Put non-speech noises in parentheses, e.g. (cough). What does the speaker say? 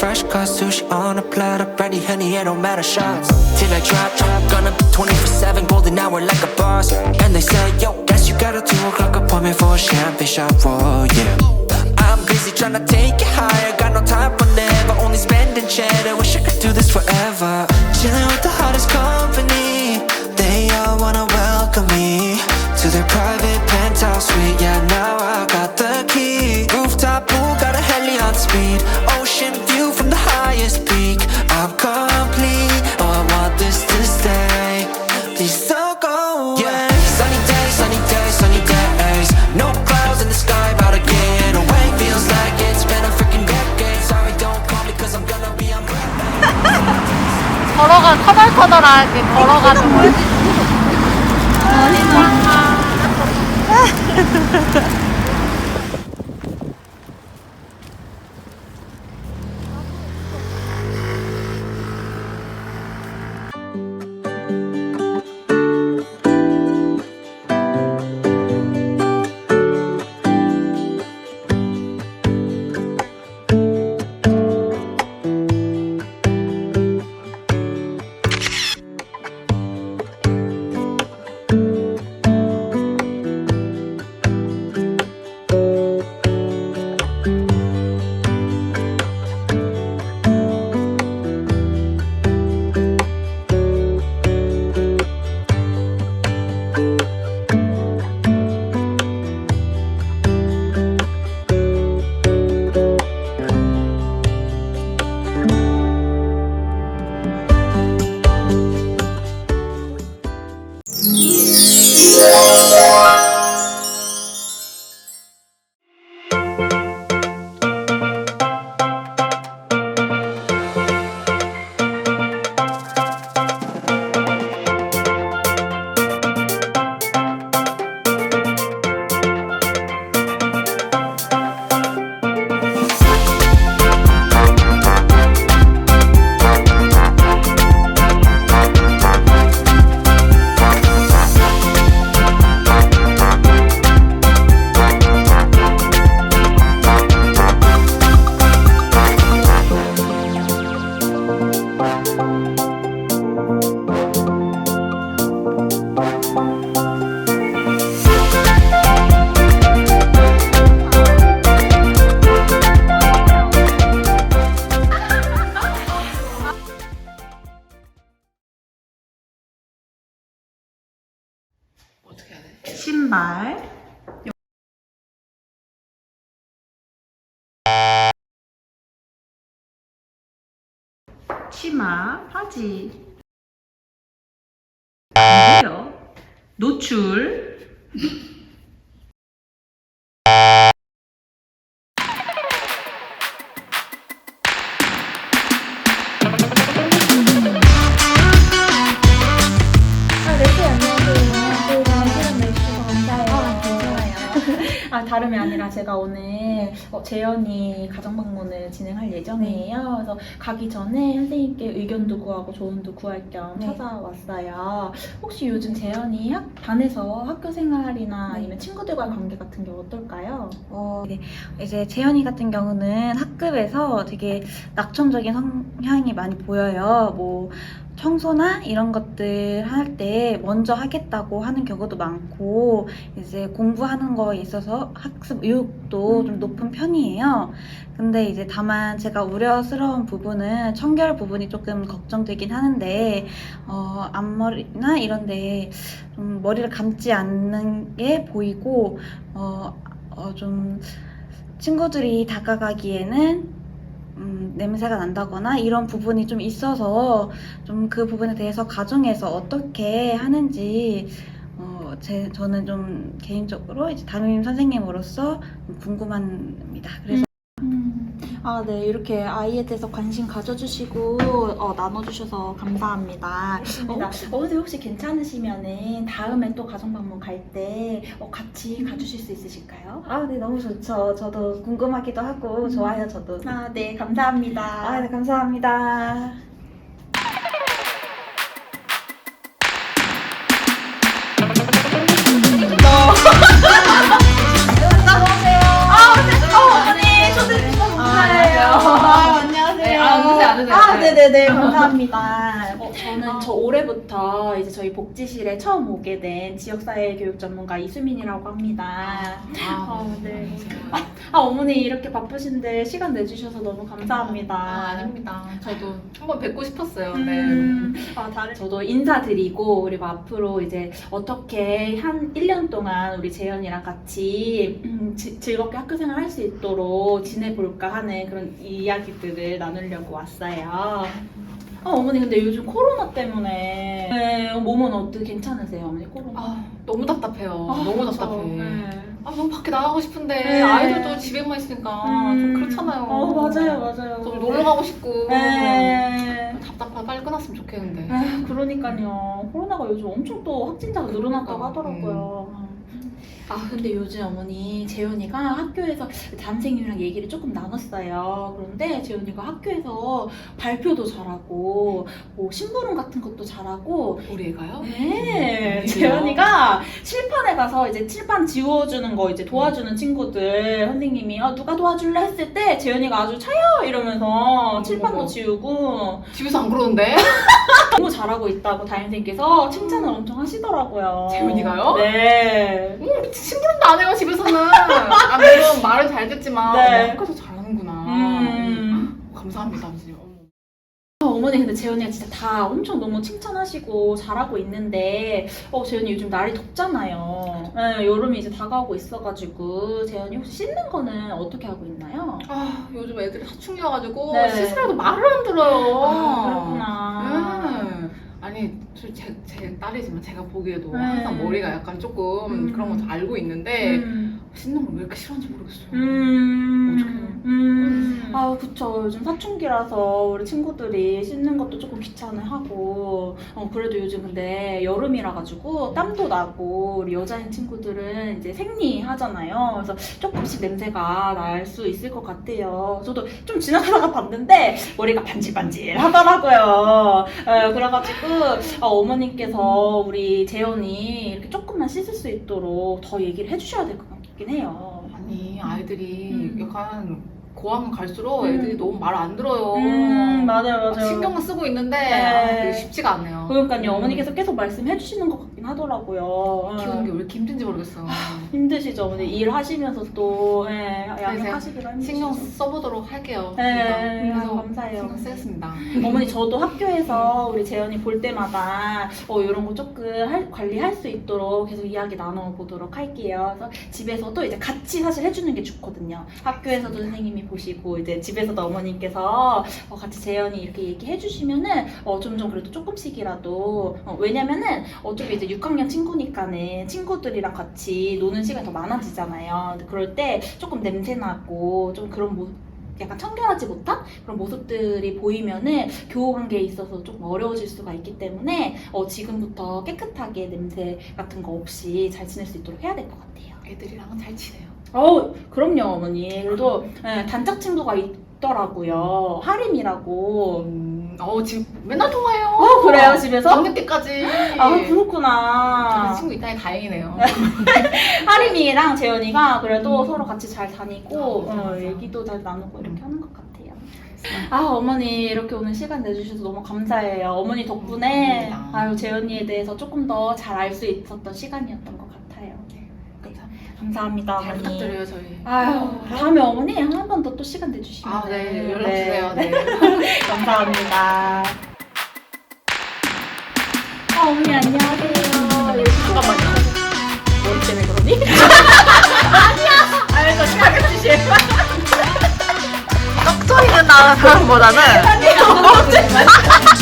Got sushi on a platter, brandy, honey, it don't matter shots. Till I drop, drop, gonna be 24-7, golden hour like a boss. And they say, yo, guess you got a two o'clock appointment for a champagne shot, oh yeah. I'm busy tryna take it higher, got no time for never, only spending cheddar. Wish I could do this forever. Chilling with the hottest company, they all wanna welcome me to their private penthouse suite. Yeah, 터덜터덜하게 걸어가는 거지. 신발. 치마, 바지. 노출. 다름이 아니라 제가 오늘 어, 재현이 가정 방문을 진행할 예정이에요. 그래서 가기 전에 선생님께 의견도 구하고 조언도 구할 겸 네. 찾아왔어요. 혹시 요즘 재현이 학, 반에서 학교 생활이나 네. 아니면 친구들과의 관계 같은 게 어떨까요? 어, 네. 이제 재현이 같은 경우는 학급에서 되게 낙천적인 성향이 많이 보여요. 뭐 청소나 이런 것들 할 때 먼저 하겠다고 하는 경우도 많고 이제 공부하는 거에 있어서 학습 의욕도 좀 높은 편이에요. 근데 이제 다만 제가 우려스러운 부분은 청결 부분이 조금 걱정되긴 하는데 어, 앞머리나 이런데 좀 머리를 감지 않는 게 보이고 어, 어, 좀 친구들이 다가가기에는 음, 냄새가 난다거나 이런 부분이 좀 있어서 좀 그 부분에 대해서 가정에서 어떻게 하는지 어, 제, 저는 좀 개인적으로 이제 담임 선생님으로서 좀 궁금합니다. 그래서 아, 네. 이렇게 아이에 대해서 관심 가져주시고 어, 나눠주셔서 감사합니다. 어, 혹시, 어, 근데 혹시 괜찮으시면은 다음에 또 가정 방문 갈때 어, 같이 가주실 수 있으실까요? 아, 네, 너무 좋죠. 저도 궁금하기도 하고 좋아요, 저도. 아, 네. 감사합니다. 아, 네, 감사합니다. 복지실에 처음 오게 된 지역사회 교육 전문가 이수민이라고 합니다. 아, 네. 아, 어머니 이렇게 바쁘신데 시간 내주셔서 너무 감사합니다. 아, 아닙니다. 저도 한번 뵙고 싶었어요. 네. 음, 아, 다른 저도 인사드리고 그리고 앞으로 이제 어떻게 한 1년 동안 우리 재현이랑 같이 음, 지- 즐겁게 학교 생활 할 수 있도록 지내볼까 하는 그런 이야기들을 나누려고 왔어요. 아, 어머니 근데 요즘 코로나 때문에 네, 몸은 어떻게 괜찮으세요, 어머니 코로나? 아, 너무 답답해요. 아, 너무 그쵸. 답답해. 네. 아, 너무 밖에 나가고 싶은데 네. 아이들도 집에만 있으니까 좀 그렇잖아요. 어, 맞아요, 맞아요. 좀 놀러 가고 싶고. 네. 답답하 빨리 끝났으면 좋겠는데. 아, 그러니까요. 코로나가 요즘 엄청 또 확진자가 늘어났다고 그러니까. 하더라고요. 아 근데 요즘 어머니 재현이가 학교에서 담생이랑 얘기를 조금 나눴어요. 그런데 재현이가 학교에서 발표도 잘하고 뭐 심부름 같은 것도 잘하고 우리 애가요? 네 음, 재현이가 칠판에 가서 이제 칠판 지워주는 거 이제 도와주는 친구들 선생님이 아, 누가 도와줄래 했을 때 재현이가 아주 차요 이러면서 칠판도 어머. 지우고 집에서 안 그러는데? (laughs) 너무 잘하고 있다고 담임선생님께서 칭찬을 엄청 하시더라고요. 재훈이가요? 네. 음, 우리 심부름도 안 해요 집에서는. 아 물론 말을 잘 듣지만 네. 학교에서 잘하는구나. 음. 감사합니다 아버지. 어머. 아, 어머니 근데 재현이가 진짜 다 엄청 너무 칭찬하시고 잘하고 있는데 어 재현이 요즘 날이 덥잖아요. 네, 여름이 이제 다가오고 있어가지고 재현이 혹시 씻는 거는 어떻게 하고 있나요? 아 요즘 애들이 사춘기여가지고 네. 씻으라도 말을 안 들어요. 아, 그렇구나. 음. 아니 제, 딸이지만 제가 보기에도 네. 항상 머리가 약간 조금 음. 그런 거 알고 있는데 음. 씻는 걸 왜 이렇게 싫어하는지 모르겠어요. 음. 음. 아, 아, 그쵸. 요즘 사춘기라서 우리 친구들이 씻는 것도 조금 귀찮아하고, 어, 그래도 요즘 근데 여름이라가지고 땀도 나고, 우리 여자인 친구들은 이제 생리하잖아요. 그래서 조금씩 냄새가 날 수 있을 것 같아요. 저도 좀 지나가다가 봤는데, 머리가 반질반질 하더라고요. 어, 그래가지고, 어, 어머님께서 우리 재현이 이렇게 조금만 씻을 수 있도록 더 얘기를 해주셔야 될 것 같 긴 해요. 아니 아이들이 음. 약간 고학년 갈수록 음. 애들이 너무 말 안 들어요. 음, 맞아요, 막 맞아요. 신경은 쓰고 있는데 네. 아, 쉽지가 않네요. 그러니까요. 음. 어머니께서 계속 말씀해 주시는 것 같긴 하더라고요. 키우는 게 어. 왜 이렇게 힘든지 모르겠어요. (laughs) 힘드시죠. 어머니 일하시면서 또 예, 양육하시기가 힘드시죠. 신경 써보도록 할게요. 네, 그래서 감사해요. 신경 쓰겠습니다. (laughs) 어머니 저도 학교에서 우리 재현이 볼 때마다 어, 이런 거 조금 할- 관리할 수 있도록 계속 이야기 나눠보도록 할게요. 그래서 집에서도 이제 같이 사실 해주는 게 좋거든요. 학교에서도 선생님이 보시고 이제 집에서도 어머님께서 어, 같이 재현이 이렇게 얘기해 주시면은 어, 점점 그래도 조금씩이라도 어, 왜냐면은 어차피 이제 6학년 친구니까는 친구들이랑 같이 노는 시간이 더 많아지잖아요. 그럴 때 조금 냄새 나고 좀 그런 모 약간 청결하지 못한 그런 모습들이 보이면은 교우 관계에 있어서 좀 어려워질 수가 있기 때문에 어, 지금부터 깨끗하게 냄새 같은 거 없이 잘 지낼 수 있도록 해야 될 것 같아요. 애들이랑은 잘 지내요. 어, 그럼요, 어머니. 그래도 예, 단짝 친구가 있더라고요. 하림이라고. 음, 어 지금 맨날 통화해요. 어, 그래요, 집에서? 밤늦게까지. 아, 그런 그렇구나. 친구 있다니 다행이네요. (laughs) 하림이랑 재현이가 그래도 음. 서로 같이 잘 다니고 아, 맞아, 어, 맞아. 얘기도 잘 나누고 이렇게 하는 것 같아요. 아 어머니 이렇게 오늘 시간 내주셔서 너무 감사해요. 어머니 덕분에 감사합니다. 아유 재현이에 대해서 조금 더 잘 알 수 있었던 시간이었던 것 같아요. 감사합니다 잘 어머니. 부탁드려요 저희. 아유 다음에 어머니 한 번 더 또 시간 내주시면 아, 네. 연락 주세요. 네. (laughs) 감사합니다. 아 어머니 안녕하세요. 잠깐만요. 머리 때문에 그러니? (laughs) 아니야. 알겠어 시간 주실. 떡소리는 나는 사람보다는 아니요. (laughs)